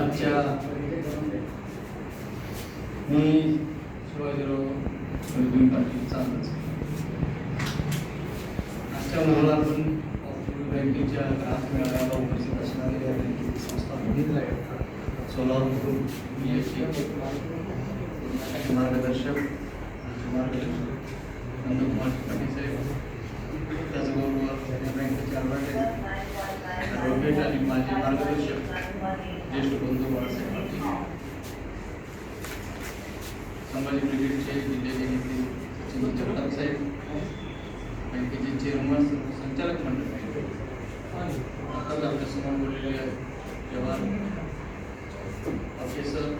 आजच्या मी शिवाजीराव अर्जुन पाटील चालत आजच्या मुलाला पण बँकेच्या ग्राहक मेळाव्याला उपस्थित असणारे या बँकेची संस्था बघितल्या सोलार ग्रुप मी याची मार्गदर्शक मार्गदर्शक नंदकुमार पाटील साहेब. त्याचबरोबर बँकेचे ॲडव्हायझर ॲडव्होकेट आणि माझे मार्गदर्शक. ज्येष्ठ बंधू बाळासाहेब पाटील संभाजी ब्रिगेडचे जिल्ह्याचे नेते सचिन जगताप साहेब बँकेचे चेअरमन संचालक मंडळ आणि आताच आपल्यासमोर बोललेले जवान ऑफिसर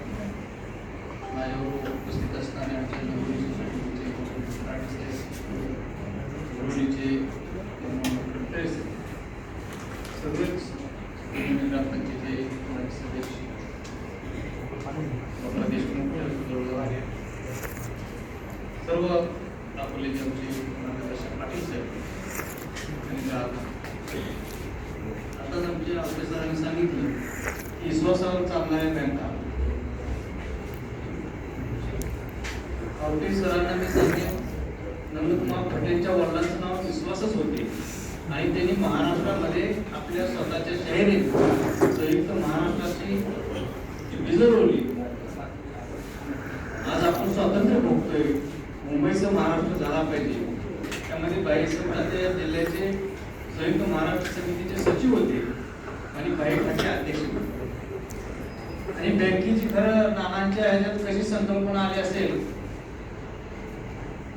माझ्यावर उपस्थित असणारे आमच्या नवरी सोसायटीचे राणे साहेब वरुडीचे सर्व अकोल्याचे आमचे मार्गदर्शक पाटील साहेब. आणि आताच आमच्या सरांनी सांगितलं की विश्वासावर चालणाऱ्या बँका. आवटे सरांना मी सांगेन. नंदकुमार पटेलच्या वडिलांचं नाव विश्वासच होते. आणि त्यांनी महाराष्ट्रामध्ये आपल्या स्वतःच्या शहरीत संयुक्त महाराष्ट्राची बिजरवली आज आपण स्वातंत्र्य भोगतोय. मुंबईचं महाराष्ट्र झाला पाहिजे. त्यामध्ये बाई समाजाच्या जिल्ह्याचे संयुक्त महाराष्ट्र समितीचे सचिव होते आणि बाई ठाकरे अध्यक्ष होते. आणि बँकेची खरं नानांच्या ह्याच्यात कशी संकल्पना आली असेल?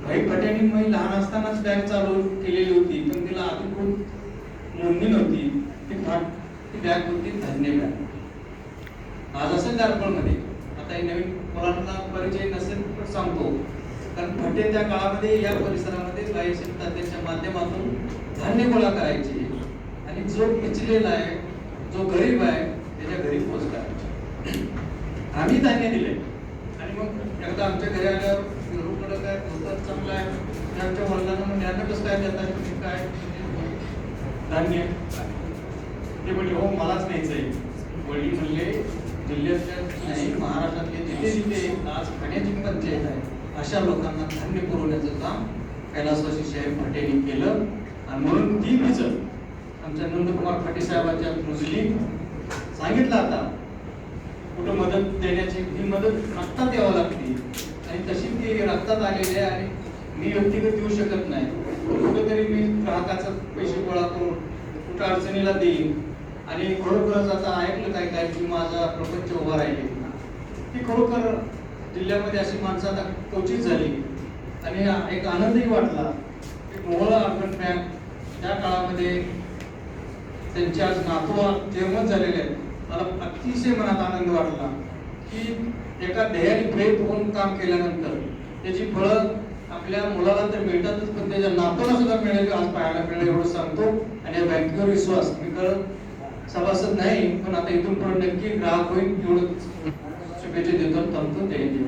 भाई पटेलनी मी लहान असतानाच बँक चालू केलेली होती पण तिला अधिकृत नोंदणी नव्हती. ती फाट ती बँक होती धन्य बँक आज असेल मध्ये आता हे नवीन मुलांना परिचय नसेल पण सांगतो. कारण भट्टे त्या काळामध्ये या परिसरामध्ये बाई त्याच्या माध्यमातून धान्य गोळा करायचे. आणि जो पिचलेला आहे जो गरीब आहे त्याच्या घरी पोच करायची. आम्ही धान्य दिले. आणि मग एकदा आमच्या घरी आल्यावर गुरुकडं काय होतात चांगलं आहे. आमच्या वडिलांना मग ज्ञान कसं काय देतात तुम्ही काय? धान्य. ते म्हणजे हो मलाच न्यायचं आहे वडील म्हणले जिल्ह्यातल्या नाही महाराष्ट्रातले जिथे जिथे आज खाण्याची पंचायत आहे. अशा लोकांना धान्य पुरवण्याचं काम कैलासवासी साहेब भटेंनी केलं. आणि म्हणून ती विजत आमच्या नंदकुमार फाटे साहेबांच्या मुजली सांगितलं आता. कुठं मदत देण्याची ही मदत रक्तात यावं लागते. आणि तशी ती रक्तात आलेली आहे आणि मी व्यक्तिगत देऊ शकत नाही. कुठेतरी मी ग्राहकाचा पैसे गोळा करून कुठं अडचणीला देईन. आणि खरोखरच आता ऐकलं काय काय की माझा प्रपंच उभा राहिले ती खरोखर जिल्ह्यामध्ये अशी माणसं आता क्वचित झाली. आणि एक आनंदही वाटला. की मोहळा अर्बन बँक त्या काळामध्ये त्यांचे आज नातू चेअरमन झालेले आहेत. मला अतिशय मनात आनंद वाटला की एका ध्येयाने प्रेत होऊन काम केल्यानंतर त्याची फळं आपल्या मुलाला तर मिळतातच पण त्याच्या नातूला सुद्धा मिळेल आज पाहायला मिळेल एवढं सांगतो. आणि या बँकेवर विश्वास मी करत सभासद नाही पण आता इथून पुढे नक्की ग्राहक होईल एवढं வெற்றி தீர்த்தம் தந்து ஜெயந்தி